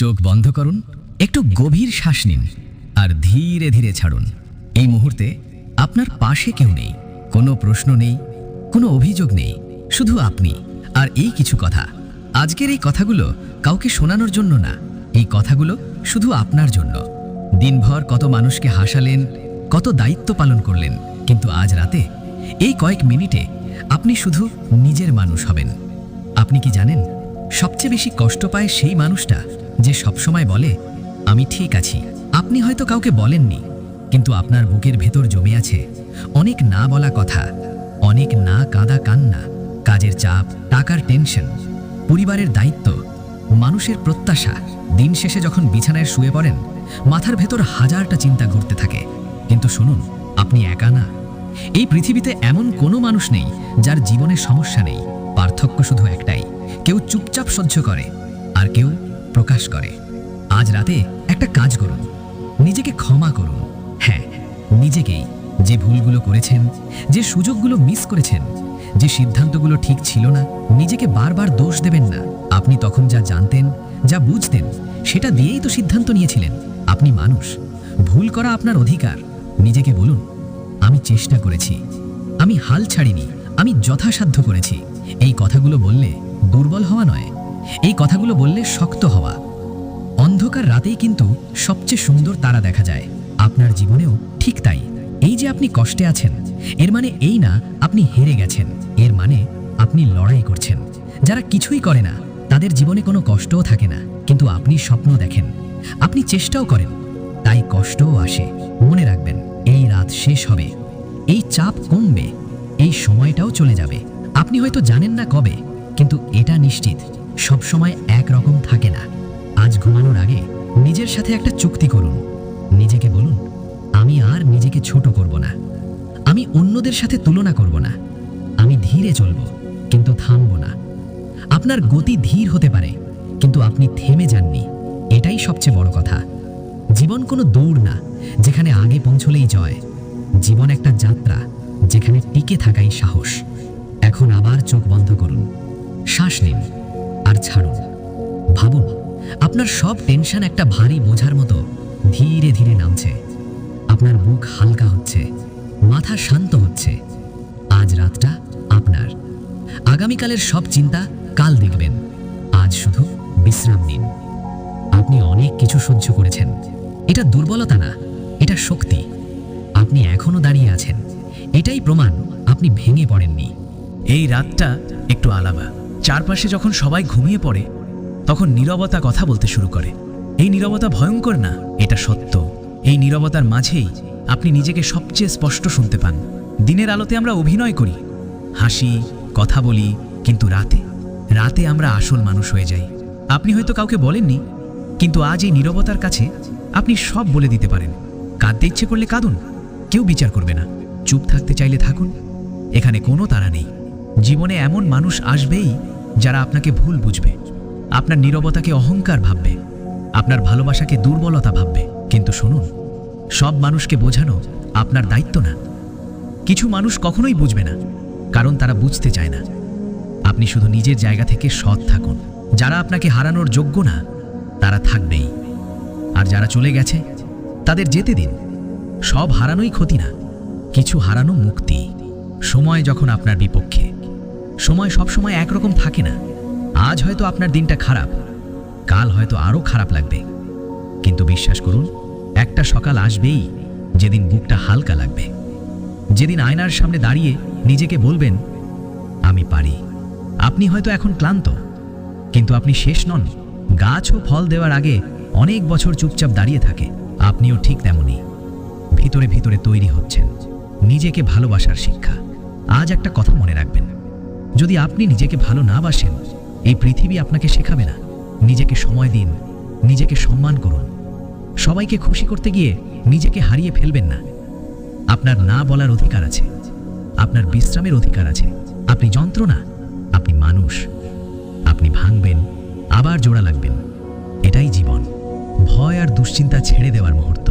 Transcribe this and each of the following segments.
চোখ বন্ধ করুন, একটু গভীর শ্বাস নিন আর ধীরে ধীরে ছাড়ুন। এই মুহূর্তে আপনার পাশে কেউ নেই, কোনো প্রশ্ন নেই, কোনো অভিযোগ নেই, শুধু আপনি। আর এই কিছু কথা, আজকের এই কথাগুলো কাউকে শোনানোর জন্য না, এই কথাগুলো শুধু আপনার জন্য। দিনভর কত মানুষকে হাসালেন, কত দায়িত্ব পালন করলেন, কিন্তু আজ রাতে, এই কয়েক মিনিটে আপনি শুধু নিজের মানুষ হবেন। আপনি কি জানেন? সবচেয়ে বেশি কষ্ট পায় সেই মানুষটা যে সবসময় বলে, আমি ঠিক আছি। আপনি হয়তো কাউকে বলেননি, কিন্তু আপনার বুকের ভেতর জমে আছে অনেক না বলা কথা, অনেক না কাঁদা কান্না, কাজের চাপ, টাকার টেনশন, পরিবারের দায়িত্ব, মানুষের প্রত্যাশা। দিন শেষে যখন বিছানায় শুয়ে পড়েন, মাথার ভেতর হাজারটা চিন্তা ঘুরতে থাকে। কিন্তু শুনুন, আপনি একা না। এই পৃথিবীতে এমন কোনো মানুষ নেই যার জীবনে সমস্যা নেই, পার্থক্য শুধু একটাই। কেউ চুপচাপ সহ্য করে আর কেউ প্রকাশ করে। আজ রাতে একটা কাজ করুন। নিজেকে ক্ষমা করুন। হ্যাঁ নিজেকেই। যে ভুলগুলো করেছেন, যে সুযোগগুলো মিস করেছেন, যে সিদ্ধান্তগুলো ঠিক ছিল না, নিজেকে বারবার দোষ দেবেন না। আপনি তখন যা জানতেন, যা বুঝতেন, সেটা দিয়েই তো সিদ্ধান্ত নিয়েছিলেন। আপনি মানুষ। ভুল করা আপনার অধিকার। নিজেকে বলুন, আমি চেষ্টা করেছি। আমি হাল ছাড়িনি। আমি যথাসাধ্য করেছি। এই কথাগুলো বললে দুর্বল হওয়া নয়। এই কথাগুলো বললে শক্ত হওয়া। অন্ধকার রাতেই কিন্তু সবচেয়ে সুন্দর তারা দেখা যায়। আপনার জীবনেও ঠিক তাই। এই যে আপনি কষ্টে আছেন, এর মানে এই না, আপনি হেরে গেছেন। এর মানে আপনি লড়াই করছেন। যারা কিছুই করে না, তাদের জীবনে কোনো কষ্টও থাকে না। কিন্তু আপনি স্বপ্ন দেখেন। আপনি চেষ্টাও করেন। তাই কষ্টও আসে। মনে রাখবেন, এই রাত শেষ হবে। এই চাপ কমবে। এই সময়টাও চলে যাবে। আপনি হয়তো জানেন না কবে। কিন্তু এটা নিশ্চিত সব সময় এক রকম থাকে না। আজ ঘুমানোর আগে নিজের সাথে একটা চুক্তি করুন। নিজেকে বলুন, আমি আর নিজেকে ছোট করব না। আমি অন্যদের সাথে তুলনা করব না। আমি ধীরে চলব, কিন্তু থামব না। আপনার গতি ধীর হতে পারে, কিন্তু আপনি থেমে যাননি। এটাই সবচেয়ে বড় কথা। জীবন কোনো দৌড় না, যেখানে আগে পৌঁছলেই জয়। জীবন একটা যাত্রা, যেখানে টিকে থাকাই সাহস। এখন আবার চোখ বন্ধ করুন। আপনার সব টেনশন একটা ভারী বোঝার মতো ধীরে ধীরে নামছে। আপনার বুক হালকা হচ্ছে, মাথা শান্ত হচ্ছে। আজ রাতটা আপনার। আগামীকালের সব চিন্তা কাল দেখবেন। আজ শুধু বিশ্রাম নিন। আপনি অনেক কিছু সহ্য করেছেন। এটা দুর্বলতা না, এটা শক্তি। আপনি এখনও দাঁড়িয়ে আছেন। এটাই প্রমাণ আপনি ভেঙে পড়েননি। এই রাতটা একটু আলাদা। চারপাশে যখন সবাই ঘুমিয়ে পড়ে তখন নীরবতা কথা বলতে শুরু করে। এই নীরবতা ভয়ঙ্কর না, এটা সত্য। এই নীরবতার মাঝেই আপনি নিজেকে সবচেয়ে স্পষ্ট শুনতে পান। দিনের আলোতে আমরা অভিনয় করি। হাসি, কথা বলি, কিন্তু রাতে রাতে আমরা আসল মানুষ হয়ে যাই। আপনি হয়তো কাউকে বলেননি, কিন্তু আজ এই নীরবতার কাছে আপনি সব বলে দিতে পারেন। কাঁদতে ইচ্ছে করলে কাঁদুন, কেউ বিচার করবে না। চুপ থাকতে চাইলে থাকুন, এখানে কোনো তারা নেই। জীবনে এমন মানুষ আসবেই যারা আপনাকে ভুল বুঝবে। আপনার নীরবতাকে অহংকার ভাববে, আপনার ভালোবাসাকে দুর্বলতা ভাববে। কিন্তু শুনুন, সব মানুষকে বোঝানো আপনার দায়িত্ব না। কিছু মানুষ কখনোই বুঝবে না, কারণ তারা বুঝতে চায় না। আপনি শুধু নিজের জায়গা থেকে সৎ থাকুন। যারা আপনাকে হারানোর যোগ্য না, তারা থাকবেই। আর যারা চলে গেছে, তাদের যেতে দিন। সব হারানোই ক্ষতি না, কিছু হারানো মুক্তি। সময় যখন আপনার বিপক্ষে, সময় সব সময় একরকম থাকে না। আজ হয়তো আপনার দিনটা খারাপ, কাল হয়তো আরও খারাপ লাগবে। কিন্তু বিশ্বাস করুন, একটা সকাল আসবেই, যেদিন বুকটা হালকা লাগবে। যেদিন আয়নার সামনে দাঁড়িয়ে নিজেকে বলবেন, আমি পারি। আপনি হয়তো এখন ক্লান্ত, কিন্তু আপনি শেষ নন। গাছ ও ফল দেওয়ার আগে অনেক বছর চুপচাপ দাঁড়িয়ে থাকে, আপনিও ঠিক তেমনই। ভিতরে ভিতরে তৈরি হচ্ছেন, নিজেকে ভালোবাসার শিক্ষা। আজ একটা কথা মনে রাখবেন, যদি আপনি নিজেকে ভালো না বাসেন এই পৃথিবী আপনাকে শেখাবে না। নিজেকে সময় দিন, নিজেকে সম্মান করুন। সবাইকে খুশি করতে গিয়ে নিজেকে হারিয়ে ফেলবেন না। আপনার না বলার অধিকার আছে, আপনার বিশ্রামের অধিকার আছে। আপনি যন্ত্র না আপনি মানুষ, আপনি ভাঙবেন, আবার জোড়া লাগবেন। এটাই জীবন। ভয় আর দুশ্চিন্তা ছেড়ে দেওয়ার মুহূর্ত।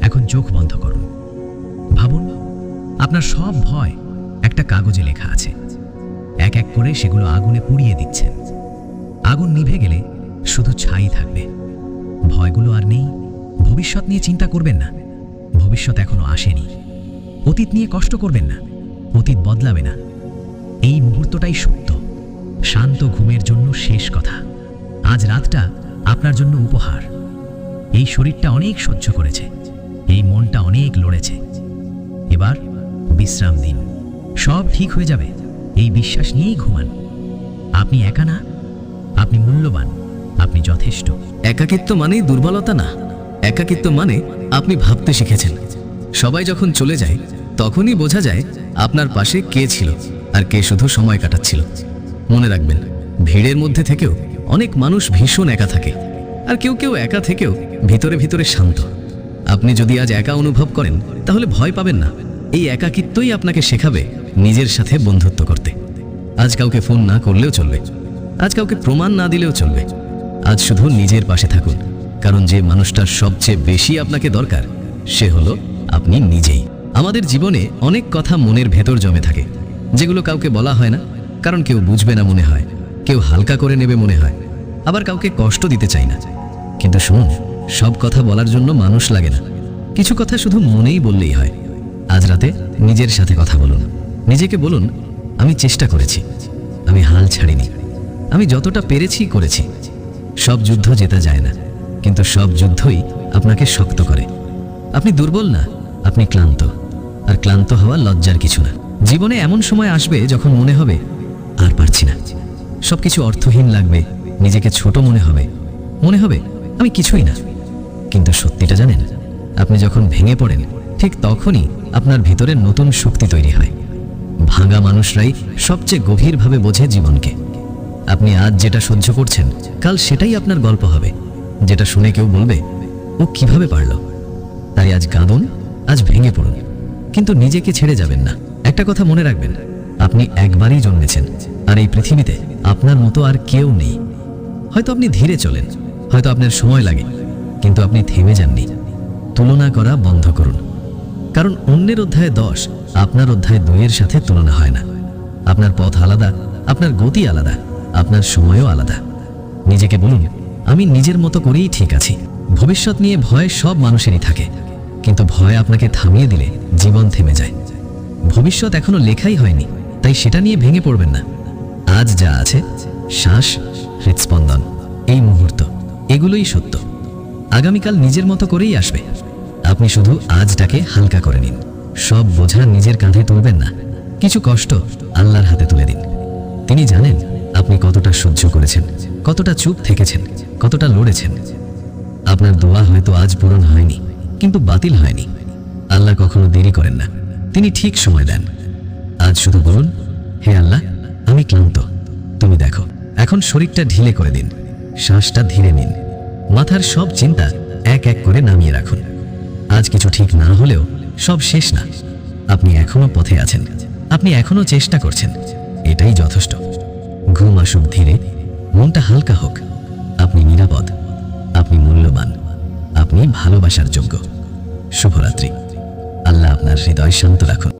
এখন চোখ বন্ধ করুন। ভাবুন, আপনার সব ভয় একটা কাগজে লেখা আছে। এক এক করে সেগুলো আগুনে পুড়িয়ে দিচ্ছেন। আগুন নিভে গেলে শুধু ছাই থাকবে। ভয়গুলো আর নেই। ভবিষ্যৎ নিয়ে চিন্তা করবেন না। ভবিষ্যৎ এখনও আসেনি। অতীত নিয়ে কষ্ট করবেন না। অতীত বদলাবে না। এই মুহূর্তটাই সত্য। শান্ত ঘুমের জন্য শেষ কথা। আজ রাতটা আপনার জন্য উপহার। এই শরীরটা অনেক সহ্য করেছে। এই মনটা অনেক লড়েছে। এবার বিশ্রাম দিন। সব ঠিক হয়ে যাবে। এই বিশ্বাস নিয়েই ঘুমান। আপনি একা না, আপনি মূল্যবান, আপনি যথেষ্ট। একাকিত্ব মানেই দুর্বলতা না। একাকিত্ব মানে আপনি ভাবতে শিখেছেন। সবাই যখন চলে যায়, তখনই বোঝা যায় আপনার পাশে কে ছিল আর কে শুধু সময় কাটাচ্ছিল। মনে রাখবেন, ভিড়ের মধ্যে থেকেও অনেক মানুষ ভীষণ একা থাকে আর কেউ কেউ একা থেকেও ভিতরে ভিতরে শান্ত। আপনি যদি আজ একা অনুভব করেন, তাহলে ভয় পাবেন না। এই একাকিত্বই আপনাকে শেখাবে নিজের সাথে বন্ধুত্ব করতে। আজ কাউকে ফোন না করলেও চলবে। আজ কাউকে প্রমাণ না দিলেও চলবে। আজ শুধু নিজের পাশে থাকুন, কারণ যে মানুষটার সবচেয়ে বেশি আপনাকে দরকার, সে হলো আপনি নিজেই। আমাদের জীবনে অনেক কথা মনের ভেতর জমে থাকে, যেগুলো কাউকে বলা হয় না, কারণ কেউ বুঝবে না মনে হয়, কেউ হালকা করে নেবে মনে হয়, আবার কাউকে কষ্ট দিতে চাই না। কিন্তু শুনুন, সব কথা বলার জন্য মানুষ লাগে না। কিছু কথা শুধু মনেই বললেই হয়। আজ রাতে নিজের সাথে কথা বলুন। নিজেকে বলুন আমি চেষ্টা করেছি। আমি হাল ছাড়িনি। আমি যতটা পেরেছি করেছি। সব যুদ্ধ জেতা যায় না, কিন্তু সব যুদ্ধই আপনাকে শক্ত করে। আপনি দুর্বল না, আপনি ক্লান্ত। আর ক্লান্ত হওয়া লজ্জার কিছু না। জীবনে এমন সময় আসবে যখন মনে হবে, আর পারছি না। সবকিছু অর্থহীন লাগবে, নিজেকে ছোট মনে হবে। মনে হবে, আমি কিছুই না। কিন্তু সত্যিটা জানেন, আপনি যখন ভেঙে পড়েন, ঠিক তখনই আপনার ভিতরে নতুন শক্তি তৈরি হয়। ভাঙা মানুষরাই সবচেয়ে গভীরভাবে বোঝে জীবনকে। আপনি আজ যেটা সহ্য করছেন, কাল সেটাই আপনার গল্প হবে, যেটা শুনে কেউ বলবে, ও কীভাবে পারল? তাই আজ কাঁদুন, আজ ভেঙে পড়ুন। কিন্তু নিজেকে ছেড়ে যাবেন না। একটা কথা মনে রাখবেন, আপনি একবারই জন্মেছেন, আর এই পৃথিবীতে আপনার মতো আর কেউ নেই। হয়তো আপনি ধীরে চলেন, হয়তো আপনার সময় লাগে, কিন্তু আপনি থেমে যাননি। তুলনা করা বন্ধ করুন। কারণ অন্যের অধ্যায়ে দশ আপনার অধ্যায় দুইয়ের সাথে তুলনা হয় না। আপনার পথ আলাদা, আপনার গতি আলাদা, আপনার সময়ও আলাদা। নিজেকে বলুন, আমি নিজের মতো করেই ঠিক আছি। ভবিষ্যৎ নিয়ে ভয় সব মানুষেরই থাকে, কিন্তু ভয় আপনাকে থামিয়ে দিলে জীবন থেমে যায়। ভবিষ্যৎ এখনও লেখাই হয়নি, তাই সেটা নিয়ে ভেঙে পড়বেন না। আজ যা আছে, শ্বাস, হৃৎস্পন্দন, এই মুহূর্ত, এগুলোই সত্য। আগামীকাল নিজের মতো করেই আসবে। আপনি শুধু আজটাকে হালকা করে নিন। সব বোঝা নিজের কাঁধে তুলবেন না। কিছু কষ্ট আল্লাহর হাতে তুলে দিন। তিনি জানেন আপনি কতটা সহ্য করেছেন, কতটা চুপ থেকেছেন, কতটা লড়েছেন। আপনার দোয়া হয়তো আজ পূরণ হয়নি, কিন্তু বাতিল হয়নি। আল্লাহ কখনো দেরি করেন না। তিনি ঠিক সময় দেন। আজ শুধু বলুন, হে আল্লাহ, আমি ক্লান্ত। তুমি দেখো, এখন শরীরটা ঢিলে করে দিন। শ্বাসটা ধীরে নিন। মাথার সব চিন্তা এক এক করে নামিয়ে রাখুন। আজ কিছু ঠিক না হলেও সব শেষ না। আপনি এখনও পথে আছেন। আপনি এখনও চেষ্টা করছেন। এটাই যথেষ্ট। ঘুম আসুক ধীরে। মনটা হালকা হোক। আপনি নিরাপদ। আপনি মূল্যবান। আপনি ভালোবাসার যোগ্য। শুভরাত্রি। আল্লাহ আপনার হৃদয় শান্ত রাখুন।